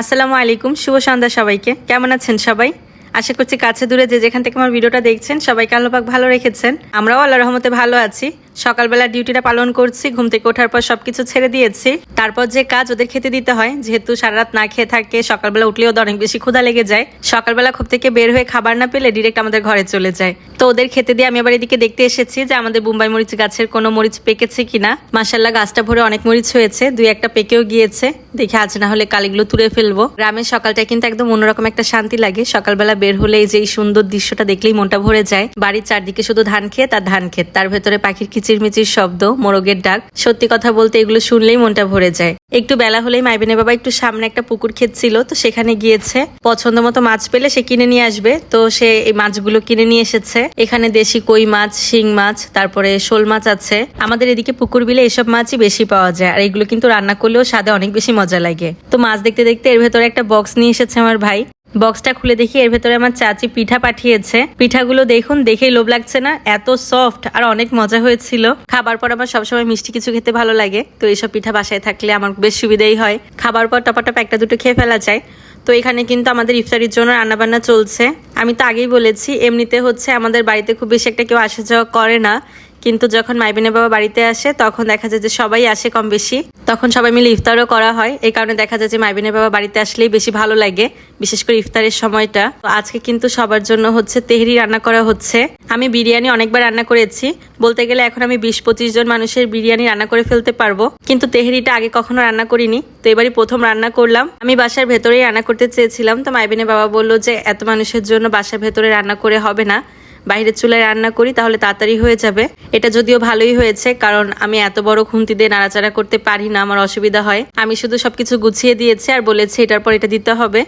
আসসালামু আলাইকুম, শুভ সন্ধ্যা সবাইকে। কেমন আছেন সবাই? আশা করছি কাছে দূরে যে যেখান থেকে আমার ভিডিওটা দেখছেন, সবাইকে আল্লাপাক ভালো রেখেছেন। আমরাও আল্লাহ রহমতে ভালো আছি। সকালবেলা ডিউটিটা পালন করছি, ঘুম থেকে ওঠার পর সবকিছু ছেড়ে দিয়েছি। তারপর যে কাজ ওদের খেতে দিতে হয়, যেহেতু সারা রাত না খেয়ে থাকে, সকালবেলা উঠলেও ওদের অনেক বেশি ক্ষুধা লেগে যায়। সকালবেলা খুব থেকে বের হয়ে খাবার না পেলে ডিরেক্ট আমাদের ঘরে চলে যায়। তো ওদের খেতে দিয়ে আমি আবার এদিকে দেখতে এসেছি যে আমাদের মুম্বাই মরিচ গাছের কোনো মরিচ পেকেছে কিনা। মাসাল্লাহ গাছটা ভরে অনেক মরিচ হয়েছে, দুই একটা পেকেও গিয়েছে। দেখে আজ না হলে কালিগুলো তুলে ফেলব। গ্রামের সকালটা কিন্তু একদম অন্যরকম একটা শান্তি লাগে। সকালবেলা বের হলে এই যে সুন্দর দৃশ্যটা দেখলেই মনটা ভরে যায়। বাড়ির চারদিকে শুধু ধান ক্ষেত আর ধান ক্ষেত, তার ভেতরে পাখির কিচিরমিচির শব্দ, মোরগের ডাক। সত্যি কথা বলতে এগুলো শুনলেই মনটা ভরে যায়। একটু বেলা হলেই মাইবেনে বাবা একটু সামনে একটা পুকুর ক্ষেত ছিল, তো সেখানে গিয়েছে। পছন্দ মতো মাছ পেলে সে কিনে নিয়ে আসবে, তো সে এই মাছগুলো কিনে নিয়ে এসেছে। এখানে দেশি কই মাছ, শিং মাছ, তারপরে শোল মাছ আছে। আমাদের এদিকে পুকুর বিলে এসব মাছই বেশি পাওয়া যায়, আর এগুলো কিন্তু রান্না করলেও স্বাদে অনেক বেশি মজা লাগে। তো মাছ দেখতে দেখতে এর ভেতরে একটা বক্স নিয়ে এসেছে আমার ভাই। বক্সটা খুলে দেখি, এর ভেতরে আমার চাচি পিঠা পাঠিয়েছে। পিঠাগুলো দেখুন, দেখেই লোভ লাগছে না, এত সফট আর অনেক মজা হয়েছিল। খাবার পর আমার সবসময় মিষ্টি কিছু খেতে ভালো লাগে, তো এইসব পিঠা বাসায় থাকলে আমার বেশ সুবিধাই হয়। খাবার পর টপাটপ একটা দুটো খেয়ে ফেলা যায়। তো এখানে কিন্তু আমাদের ইফতারির জন্য রান্নাবান্না চলছে। আমি তো আগেই বলেছি, এমনিতে হচ্ছে আমাদের বাড়িতে খুব বেশি একটা কেউ আসা যাওয়া করে না। কিন্তু যখন মাইবিনের বাবা বাড়িতে আসে, তখন দেখা যায় যে সবাই আসে কম বেশি। তখন সবাই মিলে ইফতারও করা হয়। এই কারণে দেখা যায় যে মাইবিনের বাবা বাড়িতে আসলেই বেশি ভালো লাগে, বিশেষ করে ইফতারের সময়টা। তো আজকে কিন্তু সবার জন্য হচ্ছে তেহরি রান্না করা হচ্ছে। আমি বিরিয়ানি অনেকবার রান্না করেছি। বলতে গেলে এখন আমি বিশ পঁচিশ জন মানুষের বিরিয়ানি রান্না করে ফেলতে পারব। কিন্তু তেহরিটা আগে কখনো রান্না করিনি। তো এবারই প্রথম রান্না করলাম। আমি বাসার ভেতরেই রান্না করতে চেয়েছিলাম। তো মাইবিনের বাবা বলল যে, এত মানুষের জন্য বাসার ভেতরে রান্না করে হবে না। বাইরের চুলায় রান্না করি, তাহলে তাড়াতাড়ি হয়ে যাবে। এটা যদিও ভালোই হয়েছে, কারণ আমি এত বড় খুন্তি দিয়ে নাড়াচাড়া করতে পারি না, আমার অসুবিধা হয়। আমি শুধু সবকিছু গুছিয়ে দিয়েছি আর বলেছি, এটার পর এটা দিতে হবে।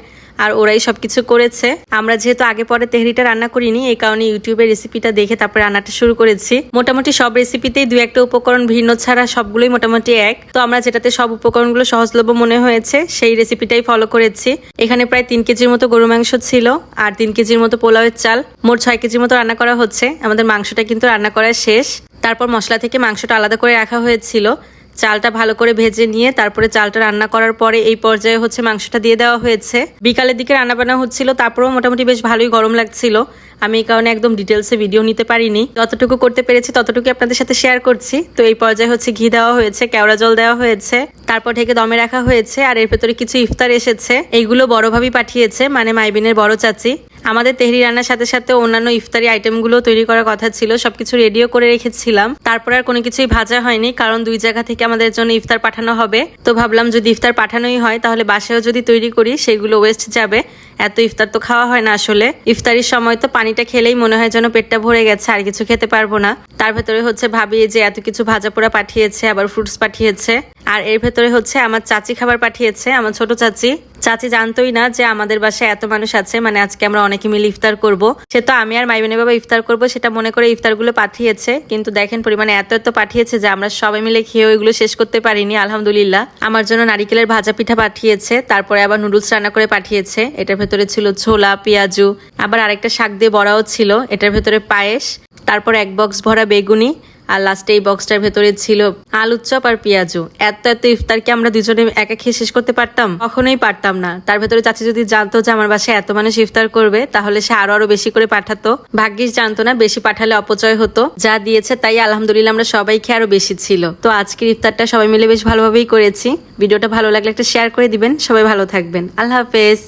আর ওরাই সবকিছু করেছে। আমরা যেহেতু আগে পরে তেহরিটা রান্না করিনি, এই কারণে ইউটিউবে রেসিপিটা দেখে তারপরে রান্নাটা শুরু করেছি। মোটামুটি সব রেসিপিতেই দু একটা উপকরণ ভিন্ন ছাড়া সবগুলোই মোটামুটি এক। তো আমরা যেটাতে সব উপকরণগুলো সহজলভ্য মনে হয়েছে, সেই রেসিপিটাই ফলো করেছি। এখানে প্রায় তিন কেজির মতো গরু মাংস ছিল আর তিন কেজির মতো পোলাওয়ের চাল। মোট ছয় কেজির মতো রান্না করা হচ্ছে। আমাদের মাংসটা কিন্তু রান্না করা শেষ। তারপর মশলা থেকে মাংসটা আলাদা করে রাখা হয়েছিল। চালটা ভালো করে ভেজে নিয়ে তারপরে চালটা রান্না করার পরে এই পর্যায়ে হচ্ছে মাংসটা দিয়ে দেওয়া হয়েছে। বিকালের দিকে রান্না বান্না হচ্ছিল, তারপরেও মোটামুটি বেশ ভালোই গরম লাগছিল। আমি এই কারণে একদম ডিটেলসে ভিডিও নিতে পারিনি। যতটুকু করতে পেরেছি ততটুকু আপনাদের সাথে শেয়ার করছি। তো এই পর্যায়ে হচ্ছে ঘি দেওয়া হয়েছে, কেওড়া জল দেওয়া হয়েছে, তারপর ঢেকে দমে রাখা হয়েছে, আর এর ভেতরে কিছু ইফতার এসেছে। এইগুলো বড় ভাবি পাঠিয়েছে মানে মাইবিনের বড় চাচি। আমাদের তেহরি রান্নার সাথে সাথে অন্যান্য ইফতারি আইটেমগুলো তৈরি করার কথা ছিল, সবকিছু রেডিও করে রেখেছিলাম। তারপর আর কোনো কিছুই ভাজা হয়নি, কারণ দুই জায়গা থেকে আমাদের জন্য ইফতার পাঠানো হবে। তো ভাবলাম যদি ইফতার পাঠানোই হয়, তাহলে বাসায়ও যদি তৈরি করি, সেগুলো ওয়েস্ট যাবে। এত ইফতার তো খাওয়া হয় না আসলে। ইফতারির সময় তো পানিটা খেলেই মনে হয় যেন পেটটা ভরে গেছে, আর কিছু খেতে পারব না। তার ভেতরে হচ্ছে ভাবি যে এত কিছু ভাজা পোড়া পাঠিয়েছে, আবার ফ্রুটস পাঠিয়েছে। আর এর ভেতরে হচ্ছে আমার চাচি খাবার পাঠিয়েছে, আমার ছোট চাচি। চাচি জানতোই না যে আমাদের বাসায় এত মানুষ আছে মানে আজকে আমরা অনেকে মিলে ইফতার করব। সে তো আমি আর মাইবেনে বাবা ইফতার করব, সেটা মনে করে ইফতারগুলো পাঠিয়েছে। কিন্তু দেখেন পরিমাণে এত এত পাঠিয়েছে যে আমরা সবাই মিলে খেয়ে ওইগুলো শেষ করতে পারিনি, আলহামদুলিল্লাহ। আমার জন্য নারিকেলের ভাজা পিঠা পাঠিয়েছে, তারপরে আবার নুডলস রান্না করে পাঠিয়েছে। এটার ভেতরে ছিল ছোলা, পেঁয়াজু, আবার আরেকটা শাক দিয়ে বড়াও ছিল, এটার ভেতরে পায়েস। তারপর এক বক্স ভরা বেগুনি, আর লাস্টে এই বক্সটার ভেতরে ছিল আলুর চপ আর পেঁয়াজু। এত এত ইফতার কি আমরা দুজনে একা খেয়ে শেষ করতে পারতাম? কখনোই পারতাম না। তার ভেতরে চাচি যদি জানতো যে আমার বাসায় এত মানুষ ইফতার করবে, তাহলে সে আরও আরও বেশি করে পাঠাতো। ভাগ্যিস জানতো না, বেশি পাঠালে অপচয় হতো। যা দিয়েছে তাই আলহামদুলিল্লাহ আমরা সবাই খেয়ে আরও বেশি ছিল। তো আজকের ইফতারটা সবাই মিলে বেশ ভালোভাবেই করেছি। ভিডিওটা ভালো লাগলে একটা শেয়ার করে দিবেন। সবাই ভালো থাকবেন। আল্লাহ হাফেজ।